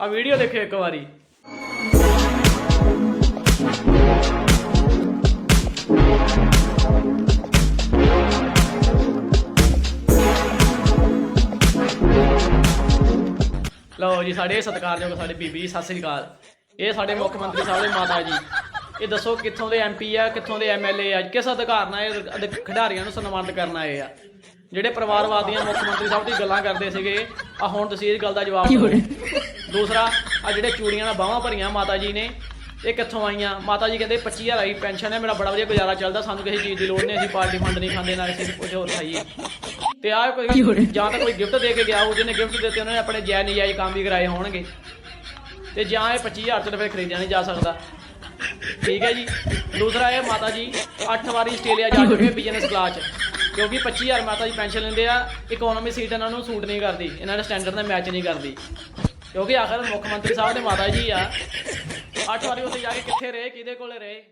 ਆ ਵੀਡੀਓ ਦੇਖਿਓ ਇੱਕ ਵਾਰੀ। ਲਓ ਜੀ, ਸਾਡੇ ਸਤਿਕਾਰਯੋਗ ਸਾਡੇ ਬੀਬੀ ਸਤਿ ਸ੍ਰੀ ਅਕਾਲ। ਇਹ ਸਾਡੇ ਮੁੱਖ ਮੰਤਰੀ ਸਾਹਿਬ ਦੇ ਮਾਤਾ ਜੀ। ਇਹ ਦੱਸੋ ਕਿੱਥੋਂ ਦੇ ਐਮਪੀ ਆ, ਕਿੱਥੋਂ ਦੇ ਐਮਐਲਏ ਆ, ਕਿਸ ਅਧਿਕਾਰ ਨਾਲ ਇਹ ਖਿਡਾਰੀਆਂ ਨੂੰ ਸਨਮਾਨਿਤ ਕਰਨ ਆਏ ਆ? ਜਿਹੜੇ ਪਰਿਵਾਰਵਾਦੀਆਂ ਮੁੱਖ ਮੰਤਰੀ ਸਾਹਿਬ ਦੀ ਗੱਲਾਂ ਕਰਦੇ ਸੀਗੇ ਆ ਹੁਣ ਤੁਸੀਂ ਇਸ ਗੱਲ ਦਾ ਜਵਾਬ ਦਿਓ। ਦੂਸਰਾ ਆ ਜਿਹੜੇ ਚੂੜੀਆਂ ਨਾਲ ਬਾਹਾਂ ਭਰੀਆਂ ਮਾਤਾ ਜੀ ਨੇ ਇਹ ਕਿੱਥੋਂ ਆਈਆਂ? ਮਾਤਾ ਜੀ ਕਹਿੰਦੇ 25000 ਆਈ ਪੈਨਸ਼ਨ ਹੈ ਮੇਰਾ ਬੜਾ ਵਧੀਆ ਗੁਜ਼ਾਰਾ ਚੱਲਦਾ ਸਾਨੂੰ ਕਿਸੇ ਚੀਜ਼ ਦੀ ਲੋੜ ਨਹੀਂ ਅਸੀਂ ਪਾਰਟੀ ਫੰਡ ਨਹੀਂ ਖਾਂਦੇ ਨਾ ਅਸੀਂ ਕੁਝ ਹੋਰ ਖਾਈਏ। ਤੇ ਆ ਕੋਈ ਜਾਂ ਤਾਂ ਕੋਈ ਗਿਫਟ ਦੇ ਕੇ ਗਿਆ ਉਹ ਜਿਹਨੇ ਗਿਫਟ ਦਿੱਤੇ ਉਹਨਾਂ ਨੇ ਆਪਣੇ ਜੈ ਨਜਾਇਜ਼ ਕੰਮ ਵੀ ਕਰਾਏ ਹੋਣਗੇ। ਤੇ ਜਾਂ ਇਹ 25000 ਚ ਤਾਂ ਫਿਰ ਖਰੀਦਿਆ ਨਹੀਂ ਜਾ ਸਕਦਾ। ਠੀਕ ਹੈ ਜੀ। ਦੂਸਰਾ ਇਹ ਮਾਤਾ ਜੀ 8 ਵਾਰੀ ਆਸਟ੍ਰੇਲੀਆ ਜਾ ਚੁੱਕੇ ਬਿਜ਼ਨਸ ਕਲਾਸ ਚ। ਕਿਉਂਕਿ 25000 ਮਾਤਾ ਜੀ ਪੈਨਸ਼ਨ ਲੈਂਦੇ ਆ ਇਕਨੋਮੀ ਸੀਟ ਇਹਨਾਂ ਨੂੰ ਸੂਟ ਨਹੀਂ ਕਰਦੀ ਇਹਨਾਂ ਦੇ ਸਟੈਂਡਰਡ ਨਾਲ ਮੈਚ ਨਹੀਂ ਕਰਦੀ। ਕਿਉਂਕਿ ਆਖਰ ਮੁੱਖ ਮੰਤਰੀ ਸਾਹਿਬ ਦੇ ਮਾਤਾ ਜੀ ਆ। ਅੱਠ ਵਾਰੀ ਉੱਥੇ ਜਾ ਕੇ ਕਿੱਥੇ ਰਹੇ, ਕਿਹਦੇ ਕੋਲ ਰਹੇ?